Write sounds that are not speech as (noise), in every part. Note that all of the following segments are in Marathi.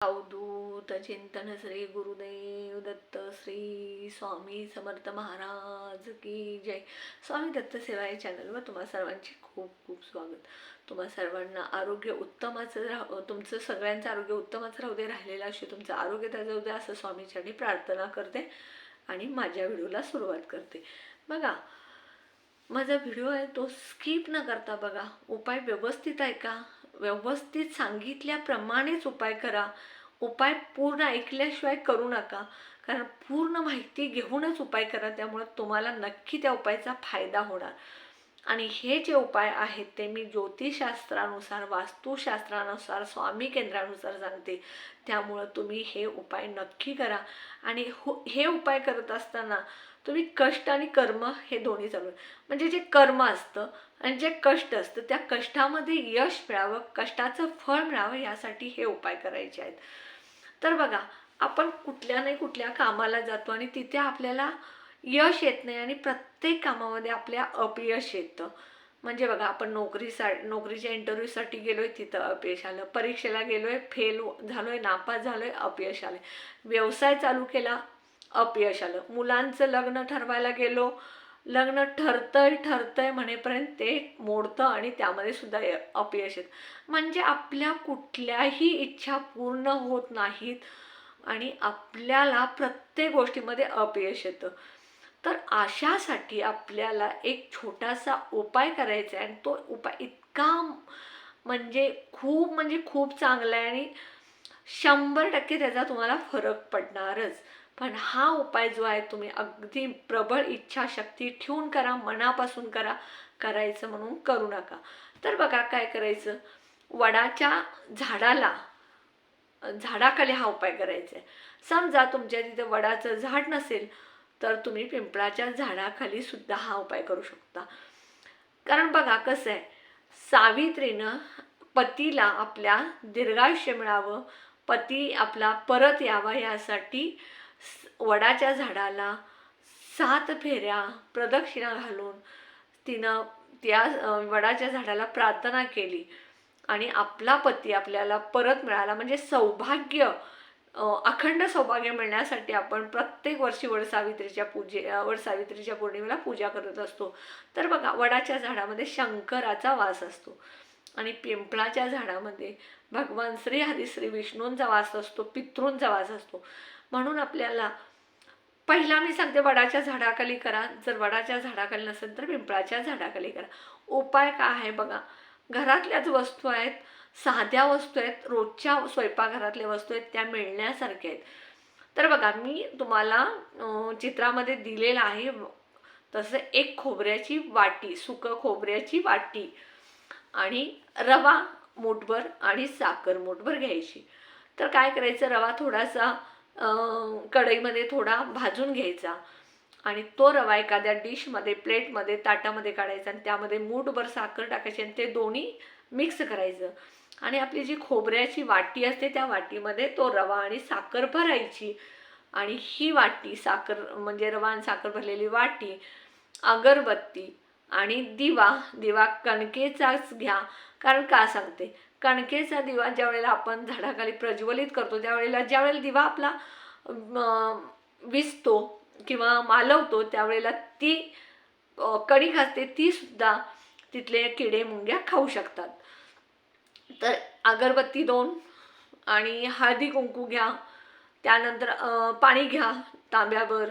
अवधूत चिंतन श्री गुरुदेव दत्त श्री स्वामी समर्थ महाराज की जय. स्वामी दत्त सेवा या चॅनलवर तुम्हा सर्वांचे खूप खूप स्वागत. तुम्हा सर्वांना आरोग्य उत्तमाचं राह तुमचं सगळ्यांचं आरोग्य उत्तमाचं राहू दे राहिलेलं असे तुमचं आरोग्य त्याचं दे असं स्वामीच्यानी प्रार्थना करते आणि माझ्या व्हिडिओला सुरुवात करते. बघा माझा व्हिडिओ आहे तो स्किप न करता बघा. उपाय व्यवस्थित आहे का? व्यवस्थित सांगितल्याप्रमाणेच उपाय करा. उपाय पूर्ण ऐकल्याशिवाय करू नका. कारण पूर्ण माहिती घेऊनच उपाय करा. त्यामुळे तुम्हाला नक्की त्या उपायाचा फायदा होणार. आणि हे जे उपाय आहेत ते मी ज्योतिषशास्त्रानुसार वास्तुशास्त्रानुसार स्वामी केंद्रानुसार सांगते. त्यामुळं तुम्ही हे उपाय नक्की करा. आणि हो हे उपाय करत असताना तुम्ही कष्ट आणि कर्म हे दोन्ही चालू म्हणजे जे कर्म असतं आणि जे कष्ट असतं त्या कष्टामध्ये यश मिळावं कष्टाचं फळ मिळावं यासाठी हे उपाय करायचे आहेत. तर बघा आपण कुठल्या नाही कुठल्या कामाला जातो आणि तिथे आपल्याला यश येत नाही आणि प्रत्येक कामामध्ये आपल्या अपयश येतं. म्हणजे बघा आपण नोकरीसा नोकरीच्या इंटरव्ह्यूसाठी गेलो आहे तिथं अपयश आलं. परीक्षेला गेलो आहे फेल झालो आहे नापास झालो आहे अपयश आलं व्यवसाय चालू केला अपयश आलं. मुलांचं लग्न ठरवायला गेलो. लग्न ठरतंय ठरतंय म्हणेपर्यंत ते मोडतं आणि त्यामध्ये सुद्धा य- अपयश येत. म्हणजे आपल्या कुठल्याही इच्छा पूर्ण होत नाहीत आणि आपल्याला प्रत्येक गोष्टीमध्ये अपयश येतं. तर अशासाठी आपल्याला एक छोटासा उपाय करायचा आहे आणि तो उपाय इतका म्हणजे खूप म्हणजे खूप चांगला आहे आणि शंभर टक्के त्याचा तुम्हाला फरक पडणारच. पण हा उपाय जो आहे तुम्ही अगदी प्रबळ इच्छाशक्ती ठेवून करा मनापासून करा करायचं म्हणून करू नका. तर बघा काय करायचं? वडाच्या झाडाला झाडाखाली हा उपाय करायचा आहे समजा तुमच्या तिथे वडाचं झाड नसेल तर तुम्ही पिंपळाच्या झाडाखाली सुद्धा हा उपाय करू शकता. कारण बघा कसं आहे सावित्रीनं पतीला आपल्या दीर्घायुष्य मिळावं पती आपला परत यावा यासाठी वडाच्या झाडाला सात फेऱ्या प्रदक्षिणा घालून तिनं त्या वडाच्या झाडाला प्रार्थना केली. आणि आपला पती आपल्याला परत मिळाला. म्हणजे सौभाग्य अखंड सौभाग्य मिळण्यासाठी आपण प्रत्येक वर्षी वडसावित्रीच्या पूजे वडसावित्रीच्या पौर्णिमेला पूजा करत असतो. तर बघा वडाच्या झाडामध्ये शंकराचा वास असतो. आणि पिंपळाच्या झाडामध्ये भगवान श्री हरी श्री विष्णूंचा वास असतो पितृंचा वास असतो. म्हणून आपल्याला पहिला मी सांगते वडाच्या झाडाखाली करा. जर वडाच्या झाडाखाली नसेल तर पिंपळाच्या झाडाखाली करा. उपाय काय आहे बघा. घरातल्याच वस्तू आहेत साध्या वस्तू आहेत रोजच्या स्वयंपाकघरातल्या वस्तू आहेत त्या मिळण्यासारख्या आहेत. तर बघा मी तुम्हाला चित्रामध्ये दिलेलं आहे. तसं एक खोबऱ्याची वाटी सुकं खोबऱ्याची वाटी आणि रवा मूठभर आणि साखर मूठभर घ्यायची. तर काय करायचं? रवा थोडासा कढईमध्ये थोडा भाजून घ्यायचा. आणि तो रवा एखाद्या डिशमध्ये प्लेटमध्ये ताटामध्ये काढायचा आणि त्यामध्ये मूठभर साखर टाकायची आणि ते दोन्ही मिक्स करायचं. आणि आपली जी खोबऱ्याची वाटी असते त्या वाटीमध्ये तो रवा आणि साखर भरायची. आणि ही वाटी साखर म्हणजे रवा आणि साखर भरलेली वाटी अगरबत्ती आणि दिवा. दिवा कणकेचाच घ्या. कारण का सांगते? कणकेचा दिवा ज्या वेळेला आपण झाडाखाली प्रज्वलित करतो त्यावेळेला ज्यावेळेला दिवा आपला विजतो किंवा मालवतो त्यावेळेला ती कडी कणिक असते ती सुद्धा तिथले किडे मुंग्या खाऊ शकतात. तर अगरबत्ती दोन आणि हळदी कुंकू घ्या त्यानंतर पाणी घ्या तांब्यावर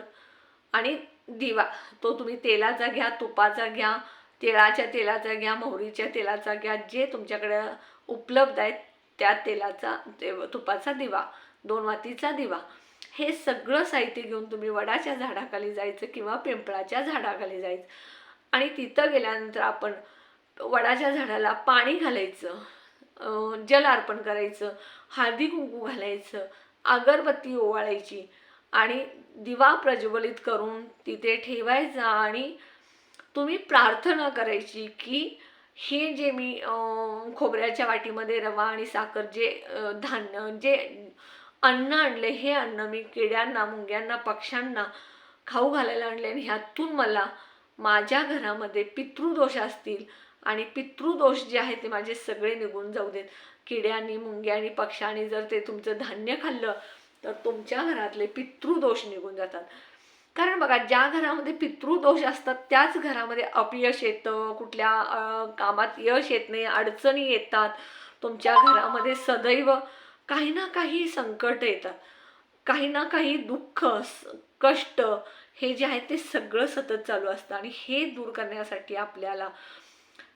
आणि दिवा तो तुम्ही तेलाचा घ्या तुपाचा घ्या तिळाच्या तेलाचा घ्या मोहरीच्या तेलाचा घ्या जे तुमच्याकडे उपलब्ध आहेत त्या तेलाचा ते तुपाचा दिवा दोन वातीचा दिवा. हे सगळं साहित्य घेऊन तुम्ही वडाच्या झाडाखाली जायचं किंवा पिंपळाच्या झाडाखाली जायचं. आणि तिथं गेल्यानंतर आपण वडाच्या झाडाला पाणी घालायचं जल अर्पण करायचं हळदी कुंकू घालायचं अगरबत्ती ओवाळायची आणि दिवा प्रज्वलित करून तिथे ठेवायचा आणि तुम्ही प्रार्थना करायची की हे जे मी खोबऱ्याच्या वाटीमध्ये रवा आणि साखर जे धान्य जे अन्न आणले हे अन्न मी किड्यांना मुंग्यांना पक्ष्यांना खाऊ घालायला आणले आणि ह्यातून मला माझ्या घरामध्ये पितृदोष असतील आणि पितृदोष जे आहेत ते माझे सगळे निघून जाऊ देत. किड्यांनी मुंग्यांनी पक्ष्यांनी जर ते तुमचं धान्य खाल्लं तर तुमच्या घरातले पितृदोष निघून जातात. कारण बघा ज्या घरामध्ये पितृदोष असतात त्याच घरामध्ये अपयश येतं. कुठल्या कामात यश येत नाही अडचणी येतात. तुमच्या घरामध्ये सदैव काही ना काही संकट येतात काही ना काही दुःख कष्ट हे जे आहे ते सगळं सतत चालू असतं. आणि हे दूर करण्यासाठी आपल्याला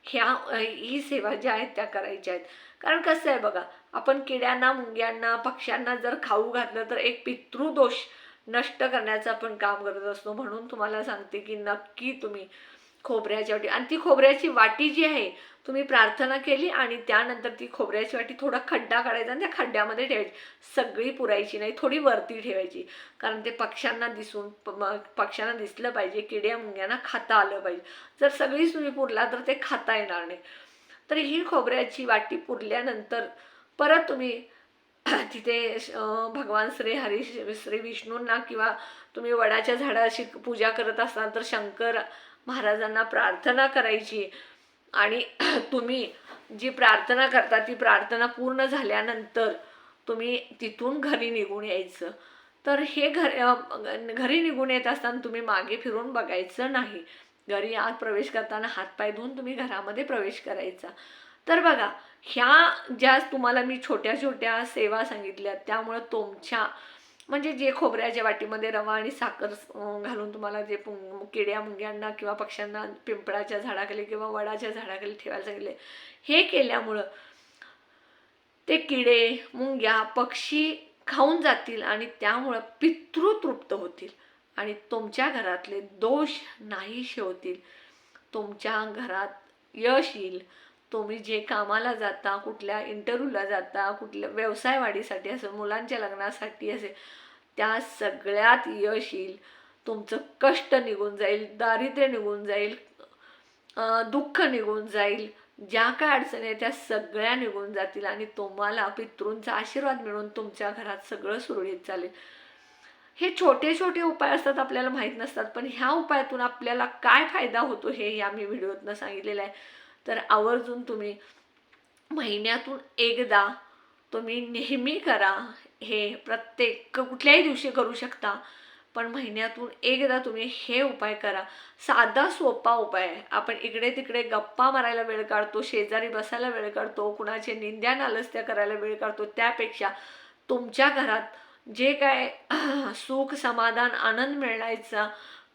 ह्या ही सेवा ज्या आहेत त्या करायच्या आहेत. कारण कसं आहे बघा आपण किड्यांना मुंग्यांना पक्ष्यांना जर खाऊ घातलं तर एक पितृदोष नष्ट करण्याचं आपण काम करत असतो म्हणून तुम्हाला सांगते की नक्की तुम्ही खोबऱ्याची वाटी आणि ती खोबऱ्याची वाटी जी आहे तुम्ही प्रार्थना केली आणि त्यानंतर ती खोबऱ्याची वाटी थोडा खड्डा काढायचा आणि त्या खड्ड्यामध्ये ठेवायची. सगळी पुरायची नाही थोडी वरती ठेवायची. कारण ते पक्ष्यांना दिसून पक्ष्यांना दिसलं पाहिजे किड्या मुंग्यांना खाता आलं पाहिजे. जर सगळीच तुम्ही पुरला तर ते खाता येणार नाही. तर ही खोबऱ्याची वाटी पुरल्यानंतर परत तुम्ही (coughs) तिथे भगवान श्री हरी श्री विष्णूंना किंवा तुम्ही वडाच्या झाडाची पूजा करत असाल तर शंकर महाराजांना प्रार्थना करायची. आणि (coughs) तुम्ही जी प्रार्थना करता ती प्रार्थना पूर्ण झाल्यानंतर तुम्ही तिथून घरी निघून यायचं. तर हे घर घरी निघून येत असताना तुम्ही मागे फिरून बघायचं नाही. घरी आत प्रवेश करताना हातपाय धुवून तुम्ही घरामध्ये प्रवेश करायचा. तर बघा ह्या ज्या तुम्हाला मी छोट्या छोट्या सेवा सांगितल्या त्यामुळं तुमच्या म्हणजे जे खोबऱ्याच्या वाटीमध्ये रवा आणि साखर घालून तुम्हाला जे पुं किड्या मुंग्यांना किंवा पक्ष्यांना पिंपळाच्या झाडाखाली किंवा वडाच्या झाडाखाली ठेवायला सांगितले हे केल्यामुळं ते किडे मुंग्या पक्षी खाऊन जातील आणि त्यामुळं पितृ तृप्त होतील आणि तुमच्या घरातले दोष नाहीशे होतील. तुमच्या घरात यश येईल. तुम्ही जे कामाला जाता कुठल्या इंटरव्ह्यूला जाता कुठल्या व्यवसाय वाढीसाठी असेल मुलांच्या लग्नासाठी असेल त्या सगळ्यात यश येईल. तुमचं कष्ट निघून जाईल दारिद्र्य निघून जाईल दुःख निघून जाईल. ज्या काय अडचणी आहेत त्या सगळ्या निघून जातील आणि तुम्हाला पितृंचा आशीर्वाद मिळून तुमच्या घरात सगळं सुरळीत चालेल. हे छोटे छोटे उपाय असतात आपल्याला माहीत नसतात पण ह्या उपायातून आपल्याला काय फायदा होतो हे या मी व्हिडिओतनं सांगितलेलं आहे. तर आवर्जून तुम्ही महिन्यातून एकदा तुम्ही नेहमी करा. हे प्रत्येक कुठल्याही दिवशी करू शकता पण महिन्यातून एकदा तुम्ही हे उपाय करा. साधा सोपा उपाय आहे. आपण इकडे तिकडे गप्पा मारायला वेळ काढतो शेजारी बसायला वेळ काढतो कुणाचे निंद्या नालस्त्या करायला वेळ काढतो. त्यापेक्षा तुमच्या घरात जे काय (clears throat) सुख समाधान आनंद मिळण्याचा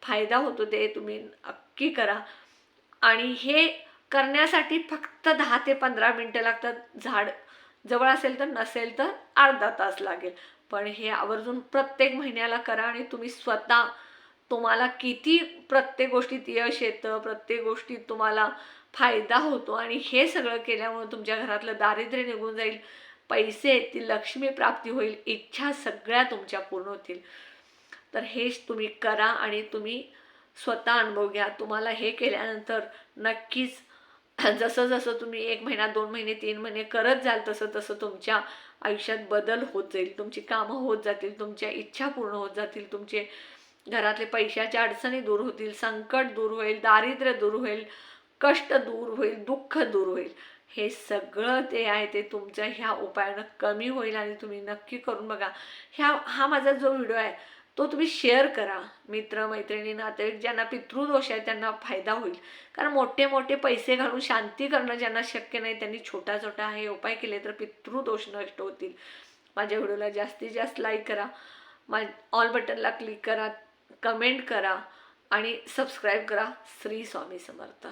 फायदा होतो ते तुम्ही नक्की करा. आणि हे करण्यासाठी फक्त दहा ते पंधरा मिनटं लागतात. झाड जवळ असेल तर नसेल तर अर्धा तास लागेल. पण हे आवर्जून प्रत्येक महिन्याला करा आणि तुम्ही स्वतः तुम्हाला किती प्रत्येक गोष्टीत यश येतं प्रत्येक गोष्टीत तुम्हाला फायदा होतो आणि हे सगळं केल्यामुळे तुमच्या घरातलं दारिद्र्य निघून जाईल पैसे येतील लक्ष्मी प्राप्ती होईल इच्छा सगळ्या तुमच्या पूर्ण होतील. तर हेच तुम्ही करा आणि तुम्ही स्वतः अनुभव घ्या. तुम्हाला हे केल्यानंतर नक्कीच (laughs) जसं जसं तुम्ही एक महिना दोन महिने तीन महिने करत जाल तसं तसं तुमच्या आयुष्यात बदल होत जाईल. तुमची कामं होत जातील तुमच्या इच्छा पूर्ण होत जातील तुमचे घरातले पैशाच्या अडचणी दूर होतील संकट दूर होईल दारिद्र्य दूर होईल कष्ट दूर होईल दुःख दूर होईल. हे सगळं ते आहे ते तुमच्या ह्या उपायानं कमी होईल आणि तुम्ही नक्की करून बघा. ह्या हा माझा जो व्हिडिओ आहे तो तुम्ही शेअर करा. मित्र मैत्रिणी नातेवाईक ज्यांना पितृदोष आहे त्यांना फायदा होईल. कारण मोठे मोठे पैसे घालून शांती करणं ज्यांना शक्य नाही त्यांनी छोटा छोटा हे उपाय केले तर पितृदोष नष्ट होतील. माझ्या व्हिडिओला जास्तीत जास्त लाईक करा. मा ऑल बटनला क्लिक करा कमेंट करा आणि सबस्क्राईब करा. श्री स्वामी समर्थ.